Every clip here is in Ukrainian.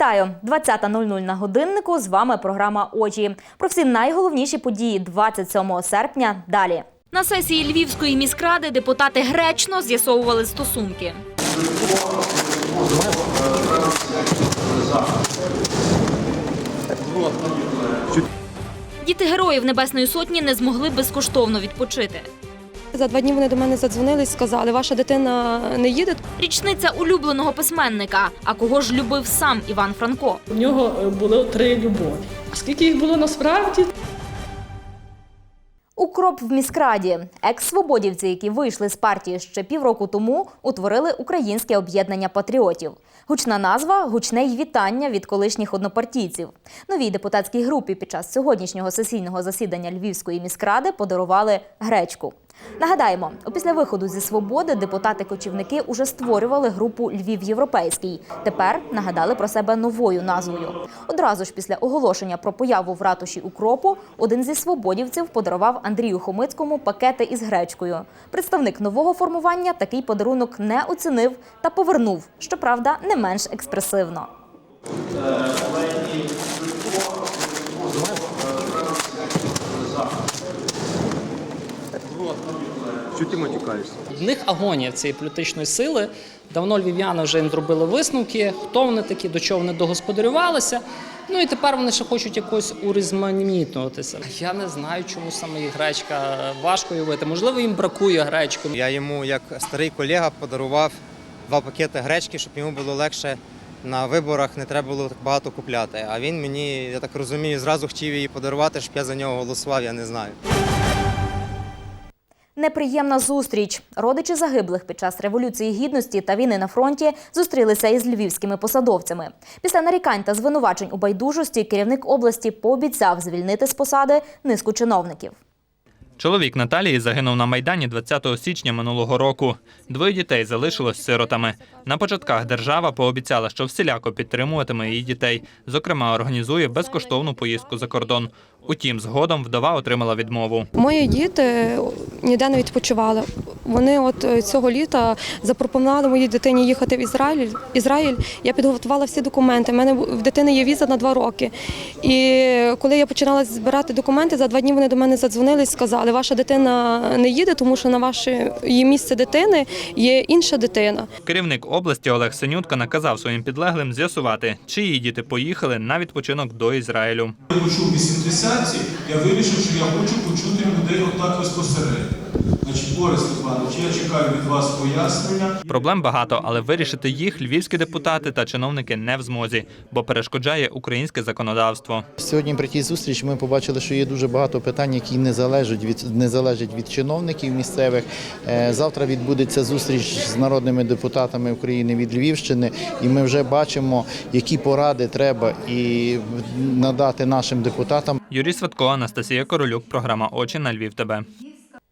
Вітаю! 20.00 на годиннику. З вами програма Очі. Про всі найголовніші події 27 серпня. Далі. На сесії Львівської міськради депутати гречно з'ясовували стосунки. Діти героїв Небесної Сотні не змогли безкоштовно відпочити. За два дні вони до мене задзвонили і сказали, ваша дитина не їде. Річниця улюбленого письменника. А кого ж любив сам Іван Франко? У нього е, було три любові. А скільки їх було насправді? Укроп в міськраді. Екс-свободівці, які вийшли з партії ще півроку тому, утворили Українське об'єднання патріотів. Гучна назва гучне й вітання від колишніх однопартійців. Новій депутатській групі під час сьогоднішнього сесійного засідання Львівської міськради подарували гречку. Нагадаємо, після виходу зі свободи депутати-кочівники уже створювали групу Львів Європейський. Тепер нагадали про себе новою назвою. Одразу ж після оголошення про появу в ратуші укропу один зі свободівців подарував Андрію Хомицькому пакети із гречкою. Представник нового формування такий подарунок не оцінив та повернув, щоправда, не менш експресивно. Що ти матюкаєшся? В них агонія цієї політичної сили. Давно львів'яни вже їм зробили висновки, хто вони такі, до чого вони догосподарювалися. Ну і тепер вони ще хочуть якось урізноманітнутися. Я не знаю, чому саме їх гречка важко уявити. Можливо, їм бракує гречки. Я йому, як старий колега, подарував два пакети гречки, щоб йому було легше на виборах, не треба було так багато купляти. А він мені, я так розумію, зразу хотів її подарувати, щоб я за нього голосував, я не знаю. Неприємна зустріч. Родичі загиблих під час революції гідності та війни на фронті зустрілися із львівськими посадовцями. Після нарікань та звинувачень у байдужості керівник області пообіцяв звільнити з посади низку чиновників. Чоловік Наталії загинув на Майдані 20 січня минулого року. Двоє дітей залишилось сиротами. На початках держава пообіцяла, що всіляко підтримуватиме її дітей. Зокрема, організує безкоштовну поїздку за кордон. Утім, згодом вдова отримала відмову. Мої діти ніде не відпочивали. Вони от е, цього літа запропонували моїй дитині їхати в Ізраїль. Ізраїль. Я підготувала всі документи. У мене в дитини є віза на два роки. І коли я починала збирати документи, за два дні вони до мене задзвонили і сказали, ваша дитина не їде, тому що на ваше її місце дитини є інша дитина. Керівник області Олег Синютка наказав своїм підлеглим з'ясувати, чиї діти поїхали на відпочинок до Ізраїлю. Я почув 80-ті, я вирішив, що я хочу почути людей отак безпосередньо. Значить, Борис Степанович, я чекаю від вас пояснення. Проблем багато, але вирішити їх львівські депутати та чиновники не в змозі, бо перешкоджає українське законодавство. Сьогодні при тій зустрічі ми побачили, що є дуже багато питань, які не залежать від не залежать від чиновників місцевих. Е, Завтра відбудеться зустріч з народними депутатами України від Львівщини, і ми вже бачимо, які поради треба і надати нашим депутатам. Юрій Сватко, Анастасія Королюк, програма Очі на Львів. ТБ.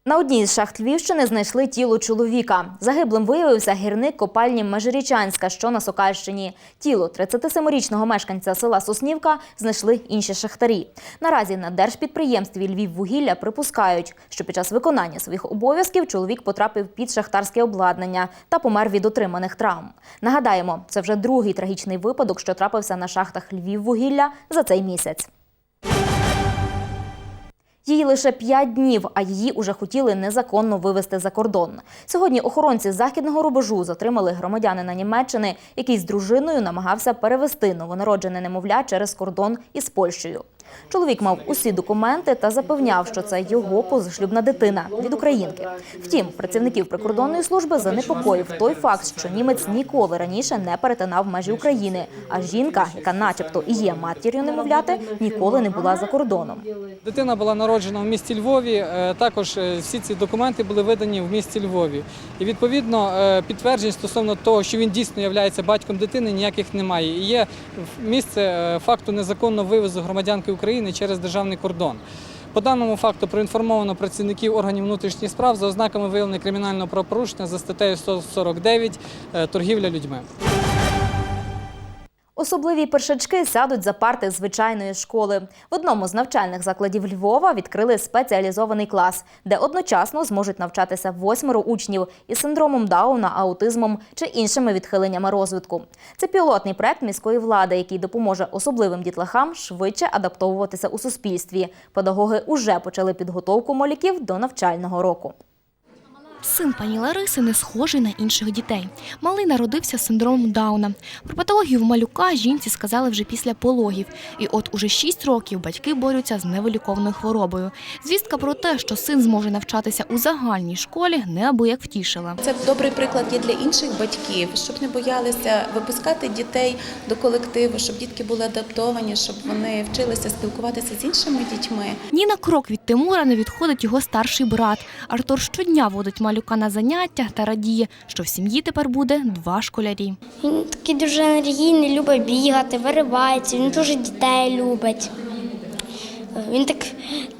На одній з шахт Львівщини знайшли тіло чоловіка. Загиблим виявився гірник копальні Межирічанська, що на Сокальщині. Тіло 37-річного мешканця села Соснівка знайшли інші шахтарі. Наразі на держпідприємстві Львіввугілля припускають, що під час виконання своїх обов'язків чоловік потрапив під шахтарське обладнання та помер від отриманих травм. Нагадаємо, це вже другий трагічний випадок, що трапився на шахтах Львіввугілля за цей місяць. Їй лише п'ять днів, а її уже хотіли незаконно вивезти за кордон. Сьогодні охоронці західного рубежу затримали громадянина Німеччини, який з дружиною намагався перевести новонароджене немовля через кордон із Польщею. Чоловік мав усі документи та запевняв, що це його позашлюбна дитина від українки. Втім, працівників прикордонної служби занепокоїв той факт, що німець ніколи раніше не перетинав межі України. А жінка, яка, начебто, і є матір'ю немовляти, ніколи не була за кордоном. Дитина була народжена в місті Львові. е, Також е, всі ці документи були видані в місті Львові. І відповідно е, підтверджень стосовно того, що він дійсно є батьком дитини, ніяких немає. І є місце факту незаконного вивозу громадянки України через державний кордон. По даному факту проінформовано працівників органів внутрішніх справ за ознаками виявлення кримінального правопорушення за статтею 149 е, торгівля людьми. Особливі першачки сядуть за парти звичайної школи. В одному з навчальних закладів Львова відкрили спеціалізований клас, де одночасно зможуть навчатися восьмеро учнів із синдромом Дауна, аутизмом чи іншими відхиленнями розвитку. Це пілотний проект міської влади, який допоможе особливим дітлахам швидше адаптовуватися у суспільстві. Педагоги уже почали підготовку малюків до навчального року. Син пані Лариси не схожий на інших дітей. Малий народився з синдромом Дауна. Про патологію в малюка жінці сказали вже після пологів. І от уже 6 років батьки борються з невиліковною хворобою. Звістка про те, що син зможе навчатися у загальній школі, неабияк втішила. Це добрий приклад є для інших батьків, щоб не боялися випускати дітей до колективу, щоб дітки були адаптовані, щоб вони вчилися спілкуватися з іншими дітьми. Ні на крок від Тимура не відходить його старший брат. Артур щодня водить малюка на заняття та радіє, що в сім'ї тепер буде два школярі. Він такий дуже енергійний, любить бігати, виривається, він дуже дітей любить. Він так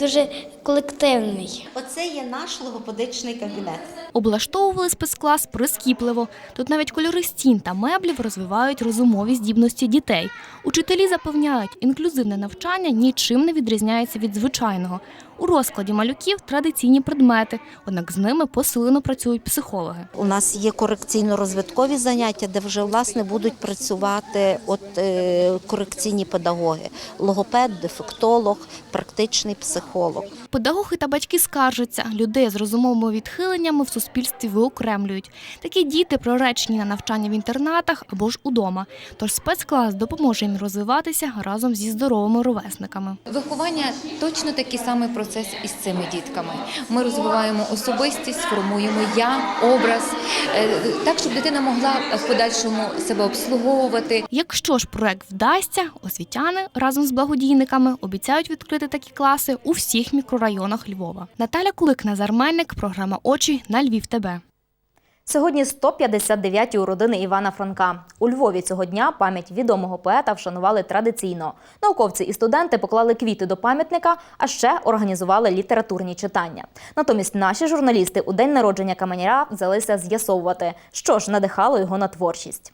дуже колективний. Оце є наш логопедичний кабінет. Облаштовували спецклас прискіпливо. Тут навіть кольори стін та меблів розвивають розумові здібності дітей. Учителі запевняють, інклюзивне навчання нічим не відрізняється від звичайного. У розкладі малюків традиційні предмети, однак з ними посилено працюють психологи. У нас є корекційно-розвиткові заняття, де вже власне будуть працювати от е, корекційні педагоги: логопед, дефектолог, практичний психолог. Педагоги та батьки скаржаться, людей з розумовими відхиленнями в суспільстві виокремлюють. Такі діти проречені на навчання в інтернатах або ж удома. Тож спецклас допоможе їм розвиватися разом зі здоровими ровесниками. Виховання точно такий самий процес із цими дітками. Ми розвиваємо особистість, формуємо я, образ, е, так, щоб дитина могла в подальшому себе обслуговувати. Якщо ж проект вдасться, освітяни разом з благодійниками обіцяють відкрити такі класи у всіх мікрорайонах Львова. Наталя Кулик, Назар Мельник, програма Очі на Львів. ТБ. Сьогодні 159-ті у родини Івана Франка. У Львові цього дня пам'ять відомого поета вшанували традиційно. Науковці і студенти поклали квіти до пам'ятника, а ще організували літературні читання. Натомість наші журналісти у день народження каменяра взялися з'ясовувати, що ж надихало його на творчість.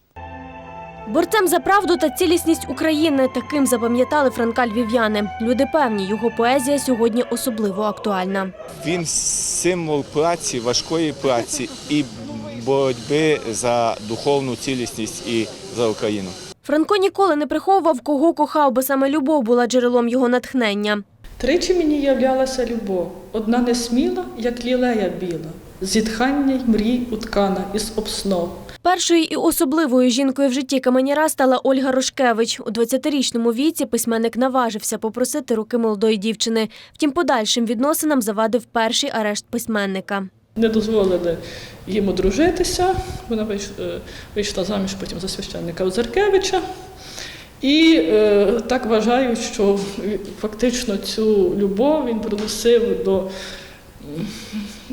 Борцем за правду та цілісність України таким запам'ятали Франка львів'яни. Люди певні, його поезія сьогодні особливо актуальна. Він символ праці, важкої праці і боротьби за духовну цілісність і за Україну. Франко ніколи не приховував, кого кохав, бо саме любов була джерелом його натхнення. Тричі мені являлася любов, одна несміла, як лілея біла, зітхання й мрій уткана із обснов. Першою і особливою жінкою в житті каменяра стала Ольга Рошкевич. У 20-річному віці письменник наважився попросити руки молодої дівчини. Втім, подальшим відносинам завадив перший арешт письменника. Не дозволили їм одружитися. Вона е, вийшла заміж потім за священника Озаркевича. І е, так вважають, що фактично цю любов він приносив до,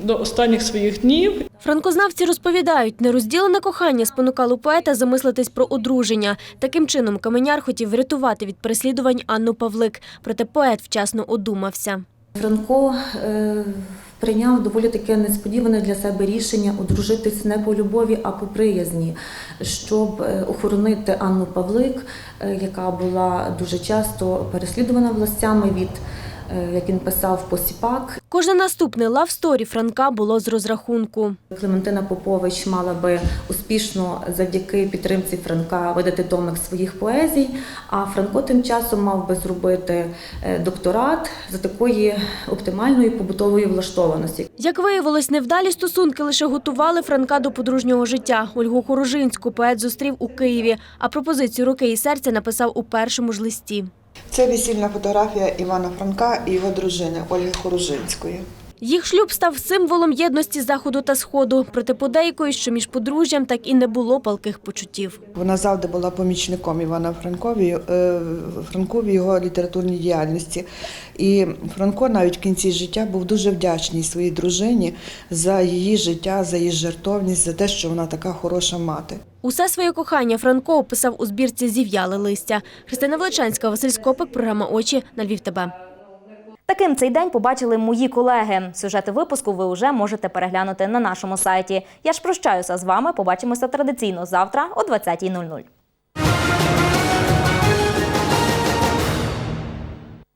до останніх своїх днів. Франкознавці розповідають, нерозділене кохання спонукало поета замислитись про одруження. Таким чином, каменяр хотів врятувати від переслідувань Анну Павлик, проте поет вчасно одумався. Франко е, прийняв доволі таке несподіване для себе рішення одружитись не по любові, а по приязні, щоб е, охоронити Анну Павлик, е, яка була дуже часто переслідувана властями від, як він писав, посіпак. Кожне наступне лавсторі Франка було з розрахунку. Клементина Попович мала би успішно завдяки підтримці Франка видати томик своїх поезій, а Франко тим часом мав би зробити е, докторат за такої оптимальної побутової влаштованості. Як виявилось, невдалі стосунки лише готували Франка до подружнього життя. Ольгу Хорожинську поет зустрів у Києві, а пропозицію руки і серця написав у першому ж листі. Це весільна фотографія Івана Франка і його дружини Ольги Хоружинської. Їх шлюб став символом єдності заходу та сходу. Проте подейкують, що між подружжям так і не було палких почуттів. Вона завжди була помічником Івана Франкові, е, Франку в його літературній діяльності. І Франко навіть в кінці життя був дуже вдячний своїй дружині за її життя, за її жертовність, за те, що вона така хороша мати. Усе своє кохання Франко описав у збірці Зів'яле листя. Христина Величанська, Василь Скопик, програма Очі на Львів. ТБ. Таким цей день побачили мої колеги. Сюжети випуску ви вже можете переглянути на нашому сайті. Я ж прощаюся з вами. Побачимося традиційно завтра о 20.00.